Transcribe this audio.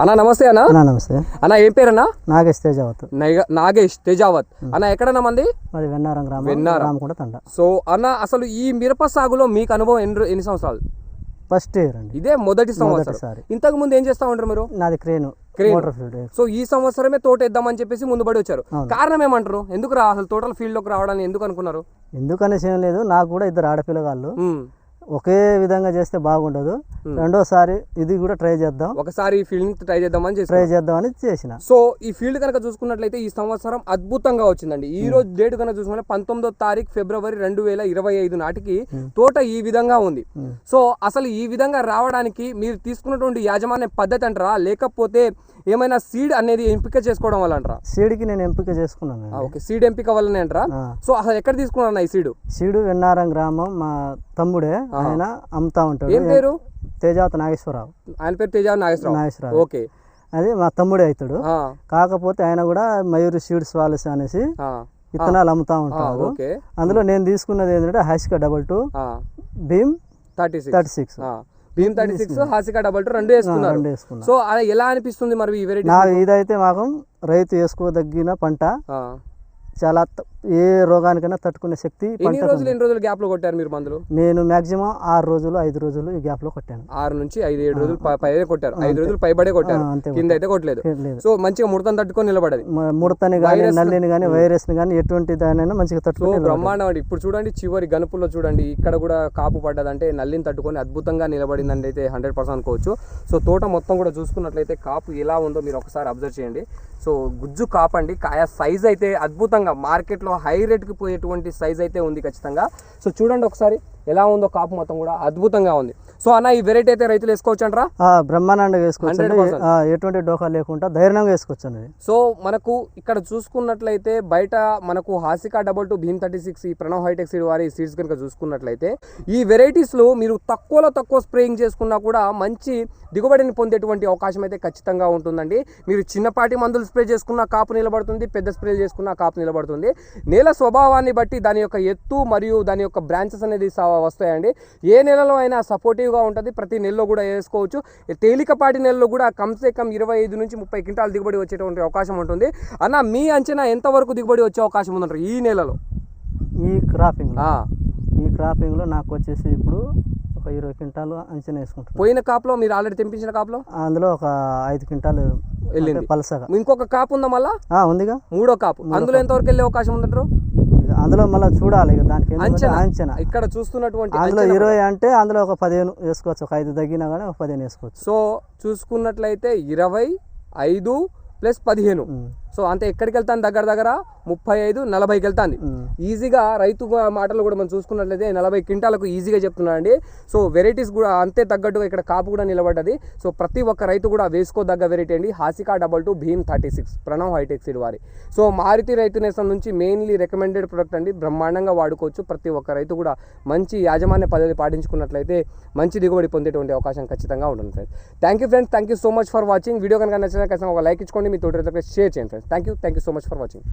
అన్న నమస్తే అన్న. అన్నా నమస్తే. అన్న ఏం పేరన్నా? నాగేష్ తేజావత్. నైగ- నాగేష్ తేజావత్. అన్న ఎక్కడన్నా మంది? వెన్నారం గ్రామం వెన్నారం. రామకుంట తండ. సో అన్న అసలు ఈ మిరప సాగులో మీకు అనుభవం ఎన్ని ఎన్ని సంవత్సరాలు? ఫస్ట్ ఇయర్ అండి. ఇదే మొదటి సంవత్సరం. ఇంతకు ముందు ఏం చేస్తా ఉంటారు మీరు? నాది క్రేను క్రేన్. సో ఈ సంవత్సరమే తోట వేద్దామని చెప్పేసి ముందు పడి వచ్చారు. కారణం ఏమంటారు? ఎందుకు రా అసలు టోటల్ ఫీల్డ్లోకి రావడానికి ఎందుకు అనుకున్నారు? ఎందుకనేసి ఏం లేదు. నాకు కూడా ఇద్దరు ఆడపిల్లగాళ్ళు. ఉమ్. ఒకే విధంగా చేస్తే బాగుండదు. రెండోసారి ఇది కూడా ట్రై చేద్దాం. ఒకసారి ఈ ఫీల్డ్ ట్రై చేద్దామని చేసి ట్రై చేద్దామని చేసిన. సో ఈ ఫీల్డ్ కనుక చూసుకున్నట్లయితే ఈ సంవత్సరం అద్భుతంగా వచ్చిందండి. ఈ రోజు డేట్ కనుక చూసుకుంటే పంతొమ్మిదో తారీఖు ఫిబ్రవరి రెండు వేల ఇరవై ఐదు నాటికి తోట ఈ విధంగా ఉంది. సో అసలు ఈ విధంగా రావడానికి మీరు తీసుకున్నటువంటి యాజమాన్య పద్ధతి అంటారా? లేకపోతే ఏమైనా సీడ్ అనేది ఎంపిక చేసుకోవడం వల్ల అంటారా? సీడ్కి నేను ఎంపిక చేసుకున్నాను ఓకే. సీడ్ ఎంపిక వల్లనే అంటారా. సో అసలు ఎక్కడ తీసుకున్నారన్న ఈ సీడు? సీడు వెన్నారం గ్రామం మా తమ్ముడే ఆయన అమ్ముతా ఉంటాడు. ఏం పేరు? తేజావత్ నాగేశ్వరరావు. ఆయన పేరు తేజ నాగేశ్వరరావు? నాగేశ్వరరావు. ఓకే. అది మా తమ్ముడే అవుతాడు కాకపోతే ఆయన కూడా మయూరి సీడ్స్ వాలసి అనేసి విత్తనాలు అమ్ముతా ఉంటారు అందులో నేను తీసుకున్నది ఏంటంటే హైస్కా double two Bheem thirty six. Thirty six. Bheem thirty six Hasika double two రెండు వేసుకున్నారు. సో అది ఎలా అనిపిస్తుంది మరి ఈ వెరైటీ నా ఇదైతే మాకు రైతు వేసుకోదగిన పంట. చాలా ఏ రోగానికైనా తట్టుకునే శక్తి ఎన్ని రోజులు ఎన్ని రోజులు గ్యాప్లో కొట్టారు మీరు మందులు? నేను మాక్సిమం ఆరు రోజులు ఐదు రోజులు ఈ గ్యాప్లో కొట్టాను. ఆరు నుంచి ఐదు ఏడు రోజులు పై- పైనే కొట్టారు. ఐదు రోజులు పైబడే కొట్టారు. కింద అయితే కొట్టలేదు. లేదు సో మంచిగా ముడతను తట్టుకొని నిలబడది. ముడతని కానీ నల్లిని కానీ వైరస్ని కానీ ఎటువంటి దానైనా మంచిగా తట్టుకుని. బ్రహ్మాండం అండి. ఇప్పుడు చూడండి చివరి గనుపుల్లో చూడండి ఇక్కడ కూడా కాపు పడ్డదంటే నల్లిని తట్టుకొని అద్భుతంగా నిలబడిందండి అయితే హండ్రెడ్ పర్సెంట్ అనుకోవచ్చు. సో తోట మొత్తం కూడా చూసుకున్నట్లయితే కాపు ఎలా ఉందో మీరు ఒకసారి అబ్జర్వ్ చేయండి. సో గుజ్జు కాపండి. కాయ సైజ్ అయితే అద్భుతంగా మార్కెట్లో హై రేట్కి పోయేటువంటి సైజ్ అయితే ఉంది ఖచ్చితంగా. సో చూడండి ఒకసారి ఎలా ఉందో కాపు మొత్తం కూడా అద్భుతంగా ఉంది. సో అన్న ఈ వెరైటీ అయితే రైతులు వేసుకోవచ్చు అంటారా బ్రహ్మాండంగా వేసుకోవచ్చు 100%. ఎటువంటి డోకా లేకుండా ధైర్యంగా వేసుకోవచ్చు సో మనకు ఇక్కడ చూసుకున్నట్లయితే బయట మనకు Hasika double two Bheem thirty six ఈ ప్రణవ్ హైటెక్ సీడ్ వారి సీడ్స్ కనుక చూసుకున్నట్లయితే ఈ వెరైటీస్లో మీరు తక్కువలో తక్కువ స్ప్రేయింగ్ చేసుకున్నా కూడా మంచి దిగుబడిని పొందేటువంటి అవకాశం అయితే ఖచ్చితంగా ఉంటుందండి. మీరు చిన్నపాటి మందులు స్ప్రే చేసుకున్న కాపు నిలబడుతుంది పెద్ద స్ప్రే చేసుకున్న కాపు నిలబడుతుంది. నేల స్వభావాన్ని బట్టి దాని యొక్క ఎత్తు మరియు దాని యొక్క బ్రాంచెస్ అనేది వస్తాయండి. ఏ నెలలో అయినా సపోర్టివ్గా ఉంటుంది. ప్రతి నెలలో కూడా వేసుకోవచ్చు. తేలికపాటి నెలలో కూడా కమ్సే కమ్ ఇరవై ఐదు నుంచి ముప్పై క్వింటాల్ దిగుబడి వచ్చేటువంటి అవకాశం ఉంటుంది. అన్న మీ అంచనా ఎంతవరకు దిగుబడి వచ్చే అవకాశం ఉందంటారు ఈ నెలలో? ఈ క్రాపింగ్ ఈ క్రాపింగ్లో నాకు వచ్చేసి ఇప్పుడు ఒక ఇరవై క్వింటాలు అంచనా వేసుకుంటున్నాను పోయిన కాపులో మీరు ఆల్రెడీ తెంపించిన కాపులో? అందులో ఒక ఐదు క్వింటాలు వెళ్ళింది. పలసగా. ఇంకొక కాపు ఉందా మళ్ళా? ఉందిగా. మూడో కాపు. అందులో ఎంతవరకు వెళ్ళే అవకాశం ఉందంటారు? అందులో మళ్ళీ చూడాలి ఇక దానికి అంచనా. ఇక్కడ చూస్తున్నటువంటి అందులో ఇరవై అంటే అందులో ఒక పదిహేను వేసుకోవచ్చు. ఒక ఐదు తగ్గినా కానీ ఒక పదిహేను వేసుకోవచ్చు. సో చూసుకున్నట్లయితే ఇరవై ఐదు ప్లస్ పదిహేను. సో అంటే ఎక్కడికి వెళ్తాను దగ్గర దగ్గర ముప్పై ఐదు నలభైకి వెళ్తాంది. ఈజీగా రైతు మాటలు కూడా మనం చూసుకున్నట్లయితే నలభై క్వింటాలకు ఈజీగా చెప్తున్నానండి సో వెరైటీస్ కూడా అంతే తగ్గట్టుగా ఇక్కడ కాపు కూడా నిలబడ్డది. సో ప్రతి ఒక్క రైతు కూడా వేసుకోదగ్గ వెరైటీ అండి. Hasika double two Bheem thirty six Pranav hitech seed వారి. సో మారుతి రైతు నేసం నుంచి మెయిన్లీ రికమెండెడ్ ప్రొడక్ట్ అండి. బ్రహ్మాండంగా వాడుకోవచ్చు. ప్రతి ఒక్క రైతు కూడా మంచి యాజమాన్య పద్ధతి పాటించుకున్నట్లయితే మంచి దిగుబడి పొందేటువంటి అవకాశం ఖచ్చితంగా ఉంటుంది friends. Thank you friends thank you so much for watching video కనుక నచ్చినా ఖచ్చితంగా ఒక లైక్ ఇచ్చుకోండి. మీ తోటి రైతులకు షేర్ చేయండి friends. Thank you thank you so much for watching